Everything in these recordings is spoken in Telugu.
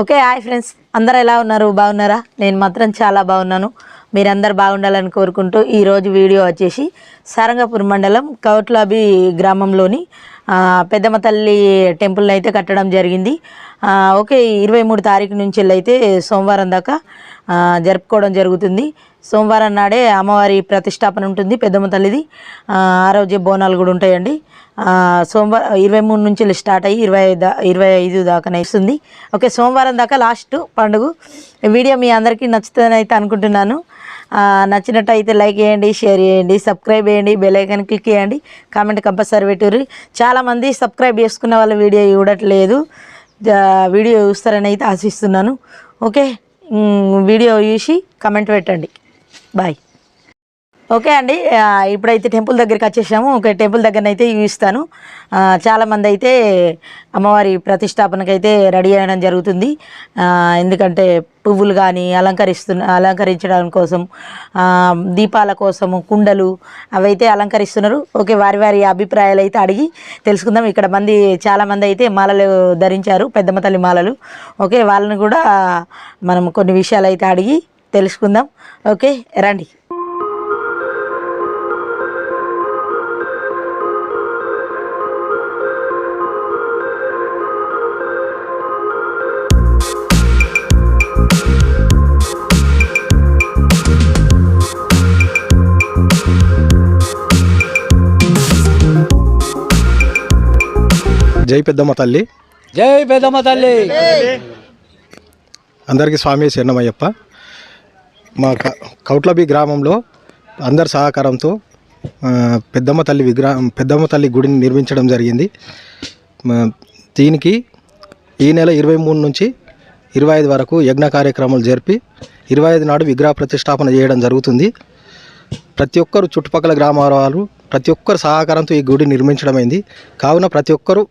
Okay hi friends. అందరు ఎలా ఉన్నారు? బాగున్నారా? నేను మాత్రం చాలా బాగున్నాను. మీరందరు బాగుండాలని కోరుకుంటూ ఈరోజు వీడియో వచ్చేసి సారంగపూర్ మండలం కౌట్లాబి గ్రామంలోని పెద్దమ్మ తల్లి టెంపుల్ని అయితే కట్టడం జరిగింది. ఓకే ఇరవై మూడు తారీఖు నుంచి అయితే సోమవారం దాకా జరుపుకోవడం జరుగుతుంది. సోమవారం నాడే అమ్మవారి ప్రతిష్టాపన ఉంటుంది పెద్దమ్మ తల్లిది. ఆ రోజే బోనాలు కూడా ఉంటాయండి. సోమవారం ఇరవై మూడు నుంచి స్టార్ట్ అయ్యి ఇరవై ఐదు దా- ఇరవై ఐదు దాకా ఇస్తుంది ఓకే సోమవారం దాకా లాస్ట్ పండుగ. వీడియో మీ అందరికీ నచ్చుతుందని అయితే అనుకుంటున్నాను. నచ్చినట్టయితే లైక్ చేయండి షేర్ చేయండి సబ్స్క్రైబ్ చేయండి బెల్ ఐకాన్ క్లిక్ చేయండి కామెంట్ కంపల్సరీ పెట్టుర్రి. చాలామంది సబ్స్క్రైబ్ చేసుకున్న వాళ్ళ వీడియో చూడట్లేదు. వీడియో చూస్తారని అయితే ఆశిస్తున్నాను. ఓకే వీడియో చూసి కమెంట్ పెట్టండి. బాయ్ ఓకే అండి ఇప్పుడైతే టెంపుల్ దగ్గరికి వచ్చేసాము. ఓకే టెంపుల్ దగ్గర అయితే చూపిస్తాను చాలామంది అయితే అమ్మవారి ప్రతిష్టాపనకైతే అయితే రెడీ అయ్యడం జరుగుతుంది. ఎందుకంటే పువ్వులు కానీ అలంకరిస్తున్న అలంకరించడం కోసం దీపాల కోసము కుండలు అవైతే అలంకరిస్తున్నారు. ఓకే వారి వారి అభిప్రాయాలు అయితే అడిగి తెలుసుకుందాం. ఇక్కడ మంది చాలామంది అయితే మాలలు ధరించారు పెద్దమ్మ తల్లి మాలలు. ఓకే వాళ్ళని కూడా మనం కొన్ని విషయాలు అయితే అడిగి తెలుసుకుందాం. ఓకే రండి. జై పెద్దమ్మ తల్లి. జై పెద్దమ్మ తల్లి. అందరికీ స్వామి శరణమయ్యప్ప. మా కౌట్లబి గ్రామంలో అందరి సహకారంతో పెద్దమ్మ తల్లి విగ్రహం పెద్దమ్మ తల్లి గుడిని నిర్మించడం జరిగింది. దీనికి ఈ నెల ఇరవై మూడు నుంచి ఇరవై ఐదు వరకు యజ్ఞ కార్యక్రమాలు జరిపి ఇరవై ఐదు నాడు విగ్రహ ప్రతిష్టాపన చేయడం జరుగుతుంది. ప్రతి ఒక్కరు చుట్టుపక్కల గ్రామాల వాళ్ళు ప్రతి ఒక్కరు సహకారంతో ఈ గుడి నిర్మించడమైంది. కావున ప్రతి ఒక్కరు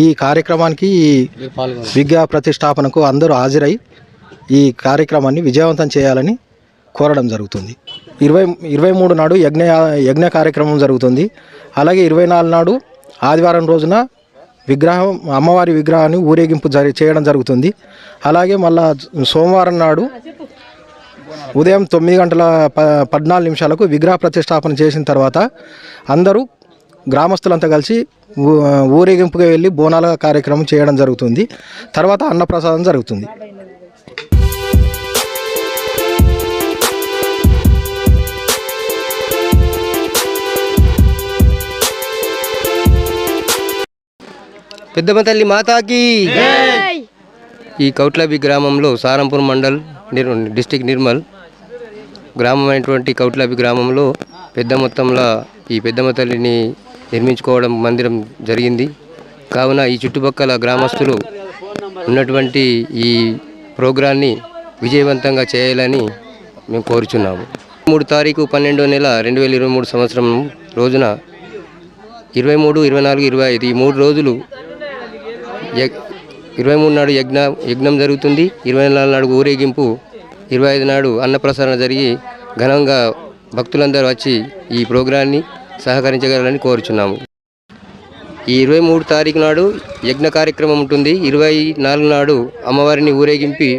ఈ కార్యక్రమానికి ఈ విద్యా ప్రతిష్టాపనకు అందరూ హాజరై ఈ కార్యక్రమాన్ని విజయవంతం చేయాలని కోరడం జరుగుతుంది. ఇరవై ఇరవై మూడు నాడు యజ్ఞ యజ్ఞ కార్యక్రమం జరుగుతుంది. అలాగే ఇరవై నాలుగు నాడు ఆదివారం రోజున విగ్రహం అమ్మవారి విగ్రహాన్ని ఊరేగింపు జరి చేయడం జరుగుతుంది. అలాగే మళ్ళా సోమవారం నాడు ఉదయం తొమ్మిది గంటల ప పద్నాలుగు నిమిషాలకు విగ్రహ ప్రతిష్టాపన చేసిన తర్వాత అందరూ గ్రామస్తులంతా కలిసి ఊ- ఊరేగింపుగా వెళ్ళి బోనాల కార్యక్రమం చేయడం జరుగుతుంది. తర్వాత అన్నప్రసాదం జరుగుతుంది. పెద్దమ్మ తల్లి మాతాకి. ఈ కౌట్లబి గ్రామంలో సారంపూర్ మండల్ నిర్ డిస్టిక్ నిర్మల్ గ్రామమైనటువంటి కౌట్లబి గ్రామంలో పెద్ద మొత్తంలో ఈ పెద్దమ్మ తల్లిని నిర్మించుకోవడం మందిరం జరిగింది. కావున ఈ చుట్టుపక్కల గ్రామస్తులు ఉన్నటువంటి ఈ ప్రోగ్రాన్ని విజయవంతంగా చేయాలని మేము కోరుచున్నాము. మూడు తారీఖు పన్నెండో నెల రెండు వేల ఇరవై మూడు సంవత్సరం రోజున ఇరవై మూడు ఇరవై నాలుగు ఇరవై ఐదు ఈ మూడు రోజులు ఇరవై మూడు నాడు యజ్ఞ యజ్ఞం జరుగుతుంది. ఇరవై నాలుగు నాడు ఊరేగింపు ఇరవై ఐదు నాడు అన్నప్రసారణ జరిగి ఘనంగా భక్తులందరూ వచ్చి ఈ ప్రోగ్రాన్ని సహకరించగలరని కోరుచున్నాము. ఈ ఇరవై మూడు తారీఖు నాడు యజ్ఞ కార్యక్రమం ఉంటుంది. ఇరవై నాలుగు నాడు అమ్మవారిని ఊరేగింపి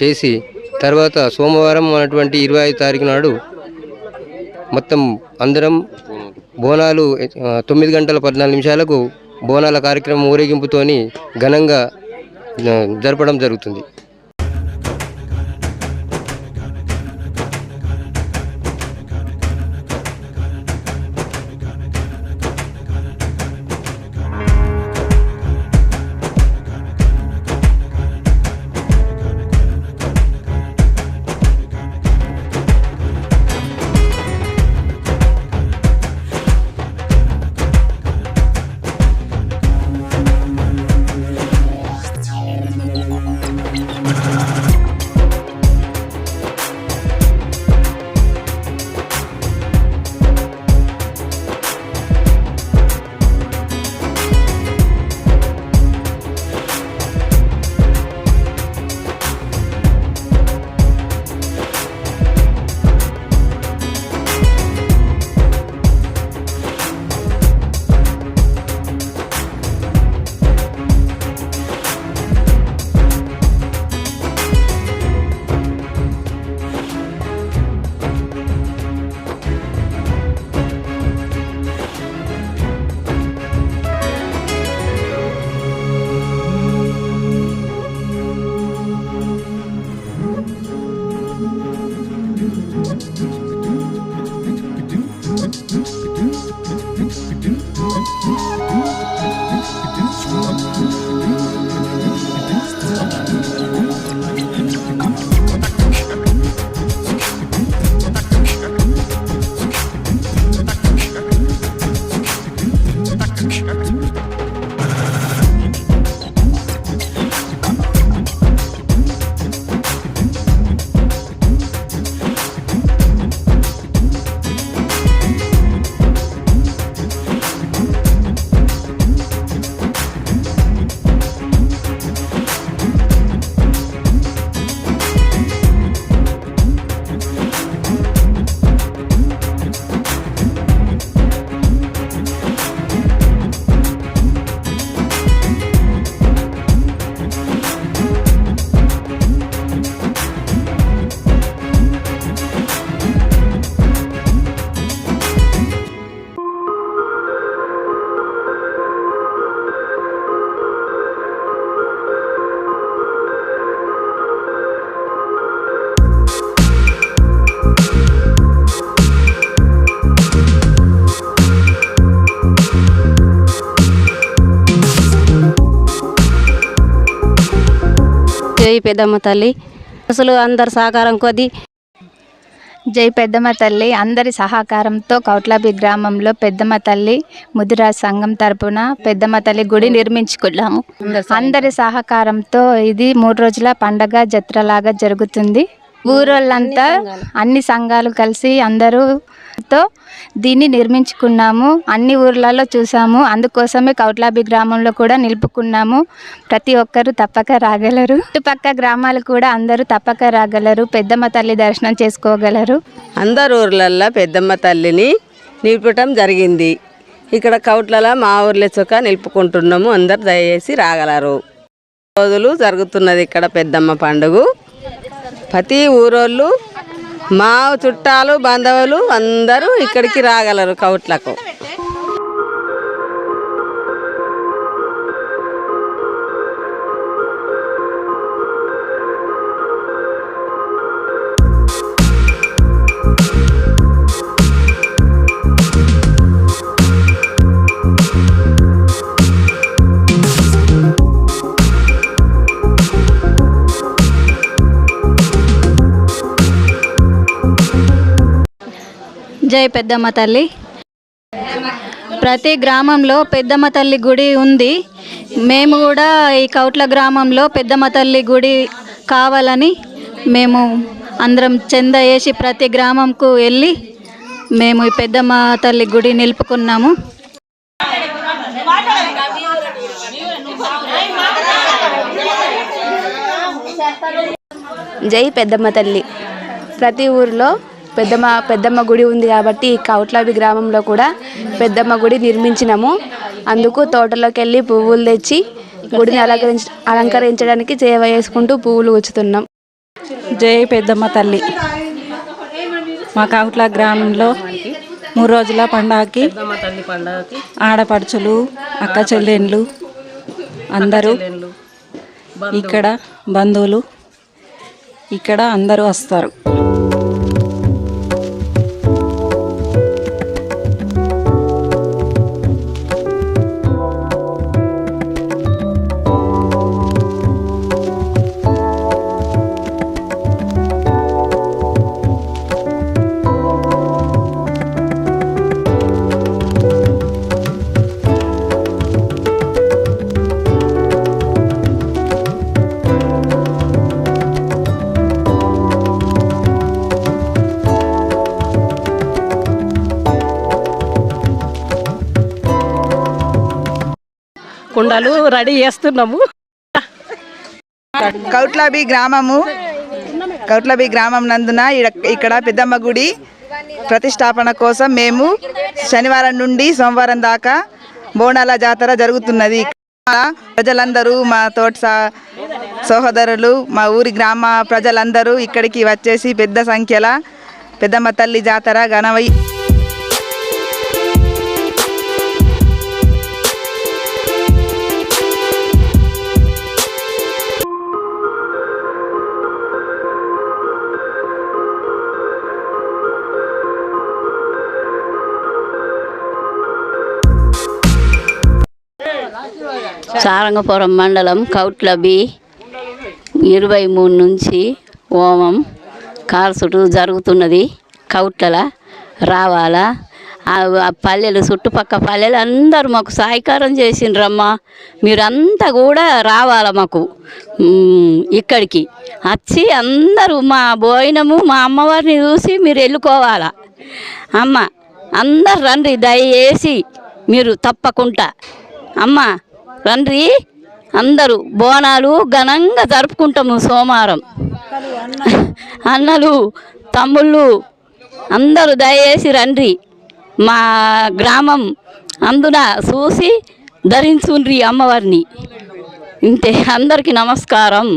చేసి తర్వాత సోమవారం అన్నటువంటి ఇరవై ఐదు తారీఖు నాడు మొత్తం అందరం బోనాలు తొమ్మిది గంటల పద్నాలుగు నిమిషాలకు బోనాల కార్యక్రమం ఊరేగింపుతోని ఘనంగా జరపడం జరుగుతుంది. జై పెద్దమ్మ తల్లి. అసలు అందరు సహకారం కొద్ది. జై పెద్దమ్మ తల్లి అందరి సహకారంతో కౌట్లాబి గ్రామంలో పెద్దమ్మ తల్లి ముదిరాజ్ సంఘం తరపున పెద్దమ్మ తల్లి గుడి నిర్మించుకున్నాము. అందరి సహకారంతో ఇది మూడు రోజుల పండగ జత్రలాగా జరుగుతుంది. ఊరోళ్ళంతా అన్ని సంఘాలు కలిసి అందరూ తో దీన్ని నిర్మించుకున్నాము. అన్ని ఊర్లలో చూసాము. అందుకోసమే కౌట్లాబి గ్రామంలో కూడా నిలుపుకున్నాము. ప్రతి ఒక్కరూ తప్పక రాగలరు. చుట్టుపక్క గ్రామాలు కూడా అందరూ తప్పక రాగలరు. పెద్దమ్మ తల్లి దర్శనం చేసుకోగలరు. అందరు ఊర్లల్లో పెద్దమ్మ తల్లిని నిలుపటం జరిగింది. ఇక్కడ కౌట్లలో మా ఊర్లో చొక్క నిలుపుకుంటున్నాము. అందరు దయచేసి రాగలరు. రోజులు జరుగుతున్నది ఇక్కడ పెద్దమ్మ పండుగ. ప్రతి ఊరోళ్ళు మా చుట్టాలు బంధువులు అందరూ ఇక్కడికి రాగలరు కౌట్లకు. జై పెద్దమ్మ తల్లి. ప్రతి గ్రామంలో పెద్దమ్మ తల్లి గుడి ఉంది. మేము కూడా ఈ కౌట్ల గ్రామంలో పెద్దమ్మ తల్లి గుడి కావాలని మేము అందరం చెంద వేసి ప్రతి గ్రామంకు వెళ్ళి మేము ఈ పెద్దమ్మ తల్లి గుడి నిలుపుకున్నాము. జై పెద్దమ్మ తల్లి. ప్రతి ఊరిలో పెద్దమ్మ పెద్దమ్మ గుడి ఉంది కాబట్టి ఈ కౌట్లాబి గ్రామంలో కూడా పెద్దమ్మ గుడి నిర్మించినాము. అందుకు తోటలోకి వెళ్ళి పువ్వులు తెచ్చి గుడిని అలంకరించ అలంకరించడానికి సేవ చేసుకుంటూ పువ్వులు గుచ్చుతున్నాం జై పెద్దమ్మ తల్లి. మా కాకుట్ల గ్రామంలో మూడు రోజుల పండగకి ఆడపడుచులు అక్క చెల్లెండ్లు అందరూ ఇక్కడ బంధువులు ఇక్కడ అందరూ వస్తారు. కుండలు రెడీ చేస్తున్నాము. కౌట్లాబి గ్రామము కౌట్లాబి గ్రామం నందున ఇక్కడ పెద్దమ్మ గుడి ప్రతిష్టాపన కోసం మేము శనివారం నుండి సోమవారం దాకా బోనాల జాతర జరుగుతున్నది. ప్రజలందరూ మా తోట సహోదరులు మా ఊరి గ్రామ ప్రజలందరూ ఇక్కడికి వచ్చేసి పెద్ద సంఖ్యలో పెద్దమ్మ తల్లి జాతర ఘనవై సారంగపురం మండలం కౌట్ల బి ఇరవై మూడు నుంచి హోమం కాల్సుడు జరుగుతున్నది. కౌట్ల రావాలా. ఆ పల్లెలు చుట్టుపక్క పల్లెలు అందరూ మాకు సహకారం చేసిండ్రమ్మా. మీరంతా కూడా రావాలా మాకు. ఇక్కడికి. వచ్చి అందరూ మా బోయినము మా అమ్మవారిని చూసి మీరు వెళ్ళుకోవాలా. అమ్మ అందరు రండి దయచేసి మీరు తప్పకుండా. అమ్మ తండ్రి అందరూ బోనాలు ఘనంగా జరుపుకుంటాము సోమవారం. అన్నలు తమ్ముళ్ళు అందరూ దయచేసి రండి. మా గ్రామం అందున చూసి ధరించుండ్రి అమ్మవారిని. ఇంతే అందరికీ నమస్కారం.